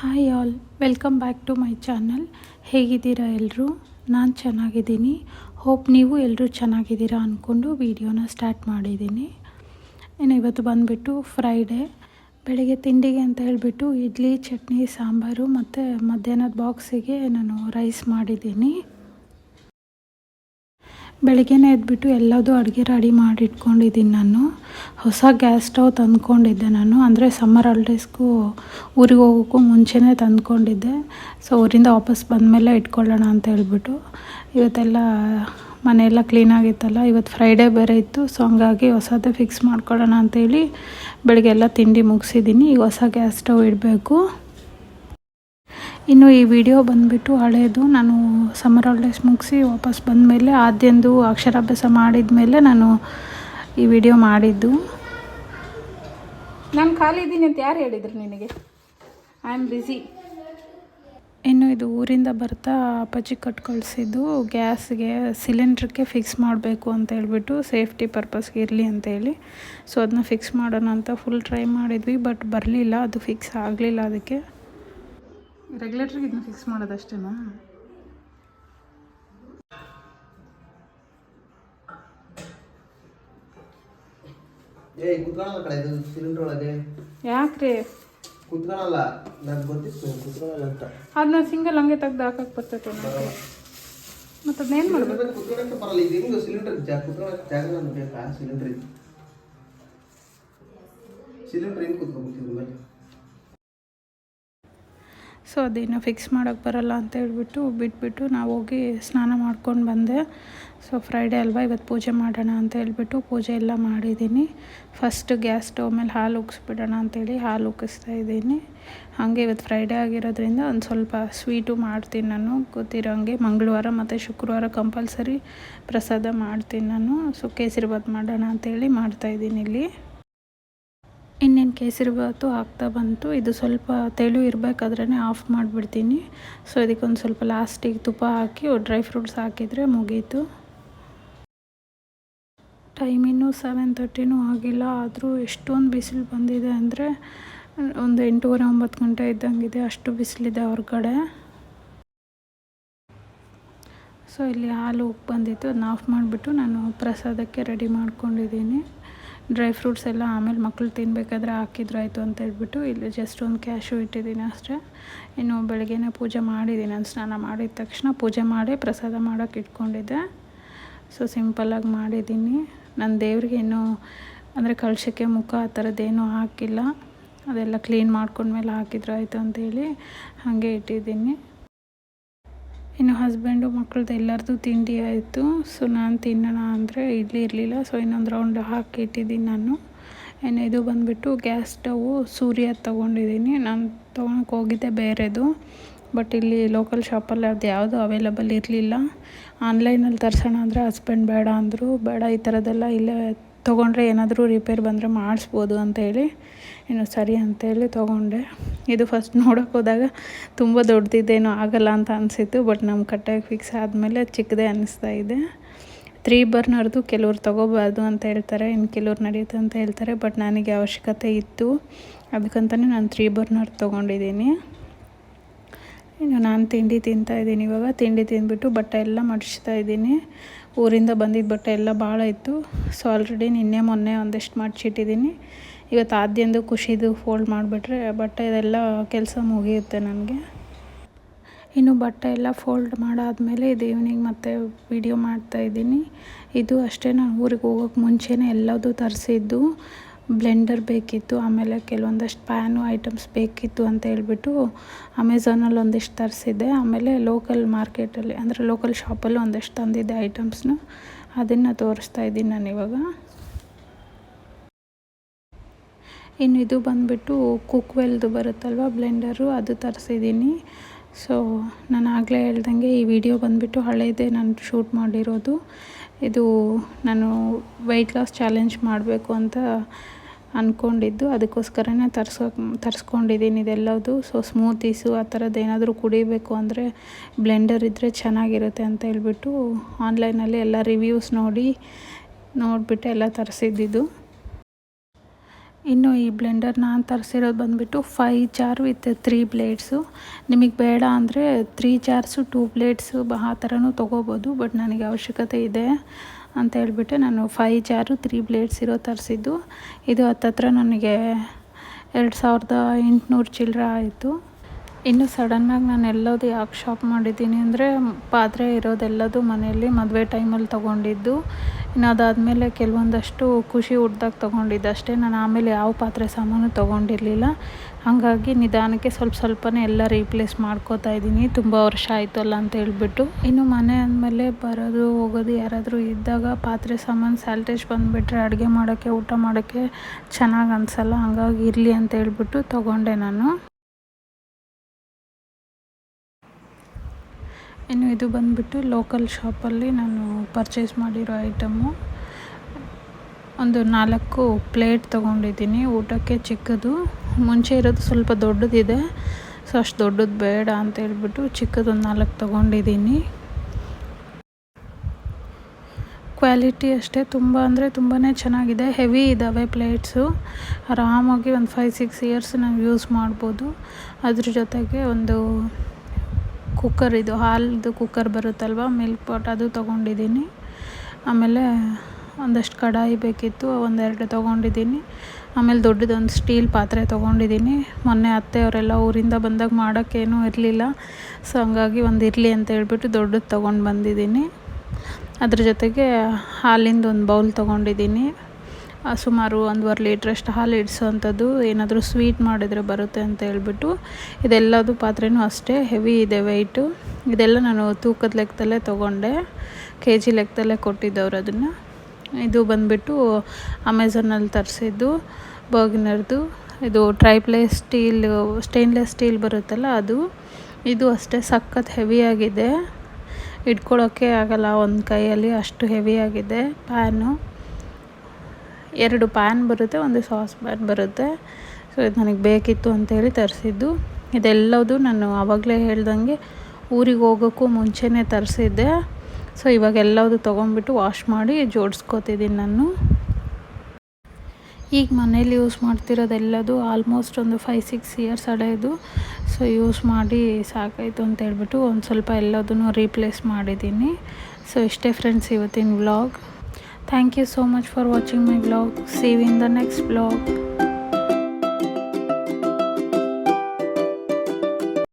Hi all, welcome back to my channel. ಹೇಗಿದ್ದೀರಾ ಎಲ್ಲರೂ ನಾನು ಚೆನ್ನಾಗಿದ್ದೀನಿ. ಹೋಪ್ ನೀವು ಎಲ್ಲರೂ ಚೆನ್ನಾಗಿದ್ದೀರಾ ಅಂದ್ಕೊಂಡು ವೀಡಿಯೋನ ಸ್ಟಾರ್ಟ್ ಮಾಡಿದ್ದೀನಿ. ಇನ್ನು ಇವತ್ತು ಬಂದುಬಿಟ್ಟು ಫ್ರೈಡೇ. ಬೆಳಿಗ್ಗೆ ತಿಂಡಿಗೆ ಅಂತ ಹೇಳಿಬಿಟ್ಟು ಇಡ್ಲಿ, ಚಟ್ನಿ, ಸಾಂಬಾರು ಮತ್ತು ಮಧ್ಯಾಹ್ನದ ಬಾಕ್ಸಿಗೆ ನಾನು ರೈಸ್ ಮಾಡಿದ್ದೀನಿ. ಬೆಳಗ್ಗೆನೇ ಎದ್ಬಿಟ್ಟು ಎಲ್ಲದೂ ಅಡುಗೆ ರೆಡಿ ಮಾಡಿ ಇಟ್ಕೊಂಡಿದ್ದೀನಿ ನಾನು. ಹೊಸ ಗ್ಯಾಸ್ ಸ್ಟವ್ ತಂದ್ಕೊಂಡಿದ್ದೆ ನಾನು. ಅಂದರೆ ಸಮ್ಮರ್ ಹಾಲಿಡೇಸ್ಗೂ ಊರಿಗೆ ಹೋಗೋಕ್ಕೂ ಮುಂಚೆನೇ ತಂದ್ಕೊಂಡಿದ್ದೆ. ಸೊ ಊರಿಂದ ವಾಪಸ್ ಬಂದಮೇಲೆ ಇಟ್ಕೊಳ್ಳೋಣ ಅಂತ ಹೇಳ್ಬಿಟ್ಟು. ಇವತ್ತೆಲ್ಲ ಮನೆಯೆಲ್ಲ ಕ್ಲೀನಾಗಿತ್ತಲ್ಲ ಇವತ್ತು ಫ್ರೈಡೇ ಬೇರೆ ಇತ್ತು. ಸೊ ಹಂಗಾಗಿ ಹೊಸದೇ ಫಿಕ್ಸ್ ಮಾಡ್ಕೊಳ್ಳೋಣ ಅಂತೇಳಿ ಬೆಳಗ್ಗೆ ಎಲ್ಲ ತಿಂಡಿ ಮುಗಿಸಿದ್ದೀನಿ. ಈಗ ಹೊಸ ಗ್ಯಾಸ್ ಸ್ಟವ್ ಇಡಬೇಕು. ಇನ್ನು ಈ ವಿಡಿಯೋ ಬಂದುಬಿಟ್ಟು ಹಳೆಯದು ನಾನು ಸಮ್ಮರ್ ಹಾಲಿಡೇಸ್ ಮುಗಿಸಿ ವಾಪಸ್ ಬಂದಮೇಲೆ ಆದ್ಯಂದು ಅಕ್ಷರಾಭ್ಯಾಸ ಮಾಡಿದ ಮೇಲೆ ನಾನು ಈ ವಿಡಿಯೋ ಮಾಡಿದ್ದು. ನಾನು ಖಾಲಿ ಇದ್ದೀನಿ ಅಂತ ಯಾರು ಹೇಳಿದ್ರು ನಿನಗೆ? ಐ ಆಮ್ ಬ್ಯುಸಿ ಇನ್ನು ಇದು ಊರಿಂದ ಬರ್ತಾ ಅಪ್ಪಾಜಿ ಕಟ್ ಕಳಿಸಿದ್ದು ಗ್ಯಾಸ್ಗೆ ಸಿಲಿಂಡ್ರಿಗೆ ಫಿಕ್ಸ್ ಮಾಡಬೇಕು ಅಂತ ಹೇಳ್ಬಿಟ್ಟು ಸೇಫ್ಟಿ ಪರ್ಪಸ್ಗೆ ಇರಲಿ ಅಂತೇಳಿ ಸೊ ಅದನ್ನ ಫಿಕ್ಸ್ ಮಾಡೋಣ ಅಂತ ಫುಲ್ ಟ್ರೈ ಮಾಡಿದ್ವಿ ಬಟ್ ಬರಲಿಲ್ಲ. ಅದು ಫಿಕ್ಸ್ ಆಗಲಿಲ್ಲ ಅದಕ್ಕೆ. ರೆಗ್ಯುಲೇಟ್ರಿಗೆ ಇದನ್ನ ಫಿಕ್ಸ್ ಮಾಡೋದಷ್ಟೇನಾ? ಏಯ್ ಕುತ್ಕೊಳ್ಳಲ್ಲ ಕಡೆ ಇದು ಸಿಲಿಂಡರ್ ಒಳಗೆ. ಯಾಕ್ರಿ? ಕುತ್ಕೊಳಲ್ಲ ನನಗೆ ಗೊತ್ತಿತ್ತು ಕುತ್ಕೊಳಲ್ಲ ಅಂತ. ಅದನ್ನ ಸಿಂಗಲ್ ಹಂಗೆ ತೆಗ್ದು ಹಾಕಕ್ಕೆ ಬರ್ತೈತೆ ಮತ್ತೆ ಮತ್ತು ಅದನ್ನೇನು ಮಾಡ್ಬೇಕು? ಕುತ್ಕೊಳಕ್ಕೆ ಬರಲ್ಲ ಇದು ಹೆಂಗೆ ಸಿಲಿಂಡರ್ ಕುತ್ಕೊಳಕ್ಕೆ ಜಾಗ ನಮ್ಗೆ ಬೇಕಾ ಸಿಲಿಂಡರ್ ಇದು. ಸಿಲಿಂಡರ್ ಹೆಂಗೆ ಕುತ್ಕೊಬೇಕಿದ್ರ ಮೇಲೆ? ಸೊ ಅದೇನೋ ಫಿಕ್ಸ್ ಮಾಡೋಕ್ಕೆ ಬರೋಲ್ಲ ಅಂತ ಹೇಳ್ಬಿಟ್ಟು ಬಿಟ್ಬಿಟ್ಟು ನಾವು ಹೋಗಿ ಸ್ನಾನ ಮಾಡ್ಕೊಂಡು ಬಂದೆ. ಸೊ ಫ್ರೈಡೇ ಅಲ್ವಾ ಇವತ್ತು ಪೂಜೆ ಮಾಡೋಣ ಅಂತ ಹೇಳ್ಬಿಟ್ಟು ಪೂಜೆ ಎಲ್ಲ ಮಾಡಿದ್ದೀನಿ. ಫಸ್ಟ್ ಗ್ಯಾಸ್ ಸ್ಟೋವ್ ಮೇಲೆ ಹಾಲು ಉಗಿಸ್ಬಿಡೋಣ ಅಂತೇಳಿ ಹಾಲು ಉಕ್ಕಿಸ್ತಾ ಇದ್ದೀನಿ. ಹಾಗೆ ಇವತ್ತು ಫ್ರೈಡೇ ಆಗಿರೋದ್ರಿಂದ ಒಂದು ಸ್ವಲ್ಪ ಸ್ವೀಟು ಮಾಡ್ತೀನಿ ನಾನು. ಗೊತ್ತಿರೋ ಹಂಗೆ ಮಂಗಳವಾರ ಮತ್ತು ಶುಕ್ರವಾರ ಕಂಪಲ್ಸರಿ ಪ್ರಸಾದ ಮಾಡ್ತೀನಿ ನಾನು. ಸೊ ಕೇಸರಿಬಾತ್ ಮಾಡೋಣ ಅಂತೇಳಿ ಮಾಡ್ತಾಯಿದ್ದೀನಿ ಇಲ್ಲಿ. ಕೇಸರಿಬಾತು ಆಗ್ತಾ ಬಂತು. ಇದು ಸ್ವಲ್ಪ ತೆಳು ಇರಬೇಕಾದ್ರೆ ಆಫ್ ಮಾಡಿಬಿಡ್ತೀನಿ. ಸೊ ಇದಕ್ಕೊಂದು ಸ್ವಲ್ಪ ಲಾಸ್ಟಿಗೆ ತುಪ್ಪ ಹಾಕಿ ಡ್ರೈ ಫ್ರೂಟ್ಸ್ ಹಾಕಿದರೆ ಮುಗೀತು. ಟೈಮ್ ಇನ್ನೂ ಸೆವೆನ್ ತರ್ಟಿನೂ ಆಗಿಲ್ಲ. ಆದರೂ ಎಷ್ಟೊಂದು ಬಿಸಿಲು ಬಂದಿದೆ ಅಂದರೆ ಒಂದು ಎಂಟೂವರೆ, ಒಂಬತ್ತು ಗಂಟೆ ಇದ್ದಂಗಿದೆ. ಅಷ್ಟು ಬಿಸಿಲಿದೆ ಹೊರಗಡೆ. ಸೊ ಇಲ್ಲಿ ಹಾಲು ಉಪ್ಪು ಬಂದಿತ್ತು. ಅದನ್ನ ಆಫ್ ಮಾಡಿಬಿಟ್ಟು ನಾನು ಪ್ರಸಾದಕ್ಕೆ ರೆಡಿ ಮಾಡ್ಕೊಂಡಿದ್ದೀನಿ. ಡ್ರೈ ಫ್ರೂಟ್ಸ್ ಎಲ್ಲ ಆಮೇಲೆ ಮಕ್ಕಳು ತಿನ್ನಬೇಕಾದ್ರೆ ಹಾಕಿದ್ರು ಆಯಿತು ಅಂತ ಹೇಳ್ಬಿಟ್ಟು ಇಲ್ಲಿ ಜಸ್ಟ್ ಒಂದು ಕ್ಯಾಶು ಇಟ್ಟಿದ್ದೀನಿ ಅಷ್ಟೇ. ಇನ್ನು ಬೆಳಗ್ಗೆನೇ ಪೂಜೆ ಮಾಡಿದ್ದೀನಿ ನಾನು ಸ್ನಾನ ಮಾಡಿದ ತಕ್ಷಣ ಪೂಜೆ ಮಾಡಿ ಪ್ರಸಾದ ಮಾಡೋಕ್ಕೆ ಇಟ್ಕೊಂಡಿದ್ದೆ. ಸೊ ಸಿಂಪಲ್ಲಾಗಿ ಮಾಡಿದ್ದೀನಿ. ನನ್ನ ದೇವ್ರಿಗೆ ಇನ್ನೂ ಅಂದರೆ ಕಳಶಕ್ಕೆ ಮುಖ ಆ ಥರದ್ದೇನೂ ಹಾಕಿಲ್ಲ. ಅದೆಲ್ಲ ಕ್ಲೀನ್ ಮಾಡ್ಕೊಂಡ್ಮೇಲೆ ಹಾಕಿದ್ರು ಆಯಿತು ಅಂತೇಳಿ ಹಾಗೆ ಇಟ್ಟಿದ್ದೀನಿ. ಇನ್ನು ಹಸ್ಬೆಂಡು ಮಕ್ಕಳದ್ದು ಎಲ್ಲರದ್ದು ತಿಂಡಿ ಆಯಿತು. ಸೊ ನಾನು ತಿನ್ನೋಣ ಅಂದರೆ ಇಡ್ಲಿ ಇರಲಿಲ್ಲ. ಸೊ ಇನ್ನೊಂದು ರೌಂಡ್ ಹಾಕಿ ಇಟ್ಟಿದ್ದೀನಿ ನಾನು. ಇನ್ನು ಇದು ಬಂದುಬಿಟ್ಟು ಗ್ಯಾಸ್ ಸ್ಟವ್ ಸೂರ್ಯ ತೊಗೊಂಡಿದ್ದೀನಿ. ನಾನು ತೊಗೊಳಕ್ಕೆ ಹೋಗಿದ್ದೆ ಬೇರೆದು. ಬಟ್ ಇಲ್ಲಿ ಲೋಕಲ್ ಶಾಪಲ್ಲಿ ಅದು ಯಾವುದು ಅವೈಲಬಲ್ ಇರಲಿಲ್ಲ. ಆನ್ಲೈನಲ್ಲಿ ತರಿಸೋಣ ಅಂದರೆ ಹಸ್ಬೆಂಡ್ ಬೇಡ ಅಂದರು. ಬೇಡ, ಈ ಥರದ್ದೆಲ್ಲ ಇಲ್ಲೇ ತೊಗೊಂಡ್ರೆ ಏನಾದರೂ ರಿಪೇರ್ ಬಂದರೆ ಮಾಡಿಸ್ಬೋದು ಅಂತೇಳಿ ಇನ್ನು ಸರಿ ಅಂತೇಳಿ ತೊಗೊಂಡೆ. ಇದು ಫಸ್ಟ್ ನೋಡೋಕೆ ಹೋದಾಗ ತುಂಬ ದೊಡ್ಡದಿದ್ದೇನೋ ಆಗಲ್ಲ ಅಂತ ಅನಿಸಿತ್ತು ಬಟ್ ನಮ್ಮ ಕಟ್ಟಾಗಿ ಫಿಕ್ಸ್ ಆದಮೇಲೆ ಚಿಕ್ಕದೇ ಅನ್ನಿಸ್ತಾ ಇದೆ. ತ್ರೀ ಬರ್ನರ್ದು ಕೆಲವ್ರು ತೊಗೋಬಾರ್ದು ಅಂತ ಹೇಳ್ತಾರೆ, ಇನ್ನು ಕೆಲವ್ರು ನಡೆಯುತ್ತೆ ಅಂತ ಹೇಳ್ತಾರೆ ಬಟ್ ನನಗೆ ಅವಶ್ಯಕತೆ ಇತ್ತು. ಅದಕ್ಕಂತಲೇ ನಾನು ತ್ರೀ ಬರ್ನರ್ ತೊಗೊಂಡಿದ್ದೀನಿ. ಇನ್ನು ನಾನು ತಿಂಡಿ ತಿಂತಾಯಿದ್ದೀನಿ ಇವಾಗ. ತಿಂಡಿ ತಿಂದ್ಬಿಟ್ಟು ಬಟ್ಟೆ ಎಲ್ಲ ಮಡಿಸ್ತಾ ಇದ್ದೀನಿ. ಊರಿಂದ ಬಂದಿದ್ದ ಬಟ್ಟೆ ಎಲ್ಲ ಭಾಳ ಇತ್ತು. ಸೊ ಆಲ್ರೆಡಿ ನಿನ್ನೆ ಮೊನ್ನೆ ಒಂದಿಷ್ಟು ಮಾಡಿಸಿಟ್ಟಿದ್ದೀನಿ ಇವತ್ತು ಆದ್ಯಂದು ಖುಷಿದು ಫೋಲ್ಡ್ ಮಾಡಿಬಿಟ್ರೆ ಬಟ್ಟೆ ಇದೆಲ್ಲ ಕೆಲಸ ಮುಗಿಯುತ್ತೆ ನನಗೆ. ಇನ್ನು ಬಟ್ಟೆ ಎಲ್ಲ ಫೋಲ್ಡ್ ಮಾಡಾದಮೇಲೆ ಇದು ಈವ್ನಿಂಗ್ ಮತ್ತೆ ವಿಡಿಯೋ ಮಾಡ್ತಾಯಿದ್ದೀನಿ ಇದು ಅಷ್ಟೇ ನಾನು ಊರಿಗೆ ಹೋಗೋಕ್ಕೆ ಮುಂಚೆನೇ ಎಲ್ಲದೂ ತರಿಸಿದ್ದು. ಬ್ಲೆಂಡರ್ ಬೇಕಿತ್ತು, ಆಮೇಲೆ ಕೆಲವೊಂದಷ್ಟು ಪ್ಯಾನು ಐಟಮ್ಸ್ ಬೇಕಿತ್ತು ಅಂತ ಹೇಳ್ಬಿಟ್ಟು ಅಮೆಝಾನಲ್ಲಿ ಒಂದಿಷ್ಟು ತರಿಸಿದ್ದೆ. ಆಮೇಲೆ ಲೋಕಲ್ ಮಾರ್ಕೆಟಲ್ಲಿ, ಅಂದರೆ ಲೋಕಲ್ ಶಾಪಲ್ಲಿ ಒಂದಷ್ಟು ತಂದಿದ್ದೆ ಐಟಮ್ಸ್ನು. ಅದನ್ನು ತೋರಿಸ್ತಾ ಇದ್ದೀನಿ ನಾನು ಇವಾಗ. ಇನ್ನು ಇದು ಬಂದುಬಿಟ್ಟು ಕುಕ್ವೆಲ್ದು ಬರುತ್ತಲ್ವ ಬ್ಲೆಂಡರು, ಅದು ತರಿಸಿದ್ದೀನಿ. ಸೊ, ನಾನು ಆಗಲೇ ಹೇಳ್ದಂಗೆ ಈ ವಿಡಿಯೋ ಬಂದುಬಿಟ್ಟು ಹಳೇದೇ ನಾನು ಶೂಟ್ ಮಾಡಿರೋದು. ಇದು ನಾನು ವೆಯ್ಟ್ ಲಾಸ್ ಚಾಲೆಂಜ್ ಮಾಡಬೇಕು ಅಂತ ಅಂದ್ಕೊಂಡಿದ್ದು ಅದಕ್ಕೋಸ್ಕರನೇ ತರ್ಸೋ, ತರಿಸ್ಕೊಂಡಿದ್ದೀನಿ ಇದೆಲ್ಲದು. ಸೊ ಸ್ಮೂತೀಸು ಆ ಥರದ್ದು ಏನಾದರೂ ಕುಡಿಬೇಕು ಅಂದರೆ ಬ್ಲೆಂಡರ್ ಇದ್ದರೆ ಚೆನ್ನಾಗಿರುತ್ತೆ ಅಂತ ಹೇಳ್ಬಿಟ್ಟು ಆನ್ಲೈನಲ್ಲಿ ಎಲ್ಲ ರಿವ್ಯೂಸ್ ನೋಡಿ, ನೋಡಿಬಿಟ್ಟು ಎಲ್ಲ ತರಿಸಿದ್ದಿದ್ದು. ಇನ್ನು ಈ ಬ್ಲೆಂಡರ್ ನಾನು ತರಿಸಿರೋದು ಬಂದುಬಿಟ್ಟು five jar with three blades ನಿಮಗೆ ಬೇಡ ಅಂದರೆ ತ್ರೀ ಜಾರ್ಸು ಟೂ ಬ್ಲೇಡ್ಸು ಆ ಥರನೂ ತೊಗೋಬೋದು ಬಟ್ ನನಗೆ ಅವಶ್ಯಕತೆ ಇದೆ ಅಂತ ಹೇಳ್ಬಿಟ್ಟು ನಾನು ಫೈವ್ ಜಾರು ತ್ರೀ ಬ್ಲೇಡ್ಸ್ ಇರೋ ತರಿಸಿದ್ದು. ಇದು ಹತ್ತತ್ರ ನನಗೆ ಎರಡು ಸಾವಿರದ ಎಂಟುನೂರು ಚಿಲ್ಲರೆ ಆಯಿತು. ಇನ್ನು ಸಡನ್ನಾಗಿ ನಾನು ಎಲ್ಲದು ಯಾಕೆ ಶಾಪ್ ಮಾಡಿದ್ದೀನಿ ಅಂದರೆ ಪಾತ್ರೆ ಇರೋದೆಲ್ಲದು ಮನೆಯಲ್ಲಿ ಮದುವೆ ಟೈಮಲ್ಲಿ ತೊಗೊಂಡಿದ್ದು. ಇನ್ನು ಅದಾದಮೇಲೆ ಕೆಲವೊಂದಷ್ಟು ಖುಷಿ ಹುಡ್ದಾಗ ತೊಗೊಂಡಿದ್ದು. ಅಷ್ಟೇ ನಾನು ಆಮೇಲೆ ಯಾವ ಪಾತ್ರೆ ಸಾಮಾನು ತೊಗೊಂಡಿರಲಿಲ್ಲ. ಹಾಗಾಗಿ ನಿಧಾನಕ್ಕೆ ಸ್ವಲ್ಪ ಸ್ವಲ್ಪನೇ ಎಲ್ಲ ರೀಪ್ಲೇಸ್ ಮಾಡ್ಕೋತಾ ಇದ್ದೀನಿ. ತುಂಬ ವರ್ಷ ಆಯಿತಲ್ಲ ಅಂತ ಹೇಳ್ಬಿಟ್ಟು. ಇನ್ನು ಮನೆ ಅಂದಮೇಲೆ ಬರೋದು, ಹೋಗೋದು ಯಾರಾದರೂ ಇದ್ದಾಗ ಪಾತ್ರೆ ಸಾಮಾನು ಸ್ಯಾಲ್ಟೇಜ್ ಬಂದುಬಿಟ್ರೆ ಅಡುಗೆ ಮಾಡೋಕ್ಕೆ, ಊಟ ಮಾಡೋಕ್ಕೆ ಚೆನ್ನಾಗಿ ಅನಿಸಲ್ಲ. ಹಂಗಾಗಿ ಇರಲಿ ಅಂತ ಹೇಳ್ಬಿಟ್ಟು ತೊಗೊಂಡೆ ನಾನು. ಇನ್ನು ಇದು ಬಂದುಬಿಟ್ಟು ಲೋಕಲ್ ಶಾಪಲ್ಲಿ ನಾನು ಪರ್ಚೇಸ್ ಮಾಡಿರೋ ಐಟಮು ಒಂದು ನಾಲ್ಕು ಪ್ಲೇಟ್ ತೊಗೊಂಡಿದ್ದೀನಿ, ಊಟಕ್ಕೆ ಚಿಕ್ಕದು. ಮುಂಚೆ ಇರೋದು ಸ್ವಲ್ಪ ದೊಡ್ಡದಿದೆ ಸೊ ಅಷ್ಟು ದೊಡ್ಡದು ಬೇಡ ಅಂತ ಹೇಳ್ಬಿಟ್ಟು ಚಿಕ್ಕದೊಂದು ನಾಲ್ಕು ತೊಗೊಂಡಿದ್ದೀನಿ. ಕ್ವಾಲಿಟಿ ಅಷ್ಟೇ, ತುಂಬ ಅಂದರೆ ತುಂಬಾ ಚೆನ್ನಾಗಿದೆ. ಹೆವಿ ಇದ್ದಾವೆ ಪ್ಲೇಟ್ಸು ಆರಾಮಾಗಿ ಒಂದು ಫೈವ್ ಸಿಕ್ಸ್ ಇಯರ್ಸ್ ನಾವು ಯೂಸ್ ಮಾಡ್ಬೋದು. ಅದ್ರ ಜೊತೆಗೆ ಒಂದು ಕುಕ್ಕರ್ ಇದು, ಹಾಲ್ದು ಕುಕ್ಕರ್ ಬರುತ್ತಲ್ವ ಮಿಲ್ಕ್ ಪಾಟ್ ಅದು ತೊಗೊಂಡಿದ್ದೀನಿ. ಆಮೇಲೆ ಒಂದಷ್ಟು ಕಡಾಯಿ ಬೇಕಿತ್ತು, ಒಂದೆರಡು ತೊಗೊಂಡಿದ್ದೀನಿ. ಆಮೇಲೆ ದೊಡ್ಡದೊಂದು ಸ್ಟೀಲ್ ಪಾತ್ರೆ ತೊಗೊಂಡಿದ್ದೀನಿ. ಮೊನ್ನೆ ಅತ್ತೆಯವರೆಲ್ಲ ಊರಿಂದ ಬಂದಾಗ ಮಾಡೋಕ್ಕೇನೂ ಇರಲಿಲ್ಲ. ಸೊ ಹಂಗಾಗಿ ಒಂದು ಇರಲಿ ಅಂತ ಹೇಳ್ಬಿಟ್ಟು ದೊಡ್ಡದು ತೊಗೊಂಡು ಬಂದಿದ್ದೀನಿ. ಅದ್ರ ಜೊತೆಗೆ ಹಾಲಿಂದು ಒಂದು ಬೌಲ್ ತೊಗೊಂಡಿದ್ದೀನಿ. ಸುಮಾರು ಒಂದೂವರೆ ಲೀಟ್ರಷ್ಟು ಹಾಲು ಇಡಿಸೋವಂಥದ್ದು ಏನಾದರೂ ಸ್ವೀಟ್ ಮಾಡಿದರೆ ಬರುತ್ತೆ ಅಂತ ಹೇಳ್ಬಿಟ್ಟು ಇದೆಲ್ಲದು ಪಾತ್ರೆನೂ ಅಷ್ಟೇ, ಹೆವಿ ಇದೆ ವೆಯ್ಟು ಇದೆಲ್ಲ ನಾನು ತೂಕದ ಲೆಕ್ಕದಲ್ಲೇ ತೊಗೊಂಡೆ ಕೆ ಜಿ ಲೆಕ್ಕದಲ್ಲೇ ಕೊಟ್ಟಿದ್ದವ್ರು ಅದನ್ನು. ಇದು ಬಂದುಬಿಟ್ಟು ಅಮೆಝಾನಲ್ಲಿ ತರಿಸಿದ್ದು ಬರ್ಗಿನರ್ದು ಇದು ಟ್ರೈಪ್ಲೇಸ್ ಸ್ಟೀಲ್ ಸ್ಟೇನ್ಲೆಸ್ ಸ್ಟೀಲ್ ಬರುತ್ತಲ್ಲ ಅದು. ಇದು ಅಷ್ಟೇ ಸಖತ್ ಹೆವಿಯಾಗಿದೆ ಇಟ್ಕೊಳ್ಳೋಕ್ಕೆ ಆಗಲ್ಲ, ಒಂದು ಕೈಯಲ್ಲಿ ಅಷ್ಟು ಹೆವಿಯಾಗಿದೆ ಪ್ಯಾನು ಎರಡು ಪ್ಯಾನ್ ಬರುತ್ತೆ, ಒಂದು ಸಾಸ್ ಪ್ಯಾನ್ ಬರುತ್ತೆ. ಸೊ ಇದು ನನಗೆ ಬೇಕಿತ್ತು ಅಂತೇಳಿ ತರಿಸಿದ್ದು. ಇದೆಲ್ಲದು ನಾನು ಆವಾಗಲೇ ಹೇಳ್ದಂಗೆ ಊರಿಗೆ ಹೋಗೋಕ್ಕೂ ಮುಂಚೆನೇ ತರಿಸಿದ್ದೆ. ಸೊ ಇವಾಗ ಎಲ್ಲದು ತೊಗೊಂಡ್ಬಿಟ್ಟು ವಾಶ್ ಮಾಡಿ ಜೋಡಿಸ್ಕೋತಿದ್ದೀನಿ ನಾನು. ಈಗ ಮನೇಲಿ ಯೂಸ್ ಮಾಡ್ತಿರೋದೆಲ್ಲದು ಆಲ್ಮೋಸ್ಟ್ ಒಂದು ಫೈವ್ ಸಿಕ್ಸ್ ಇಯರ್ಸ್ ಹಳೆಯದು ಸೊ ಯೂಸ್ ಮಾಡಿ ಸಾಕಾಯಿತು ಅಂತ ಹೇಳ್ಬಿಟ್ಟು ಒಂದು ಸ್ವಲ್ಪ ಎಲ್ಲದನ್ನು ರೀಪ್ಲೇಸ್ ಮಾಡಿದ್ದೀನಿ. ಸೊ ಇಷ್ಟೇ ಫ್ರೆಂಡ್ಸ್ ಇವತ್ತಿನ vlog Thank you so much for watching my vlog. See you in the next vlog.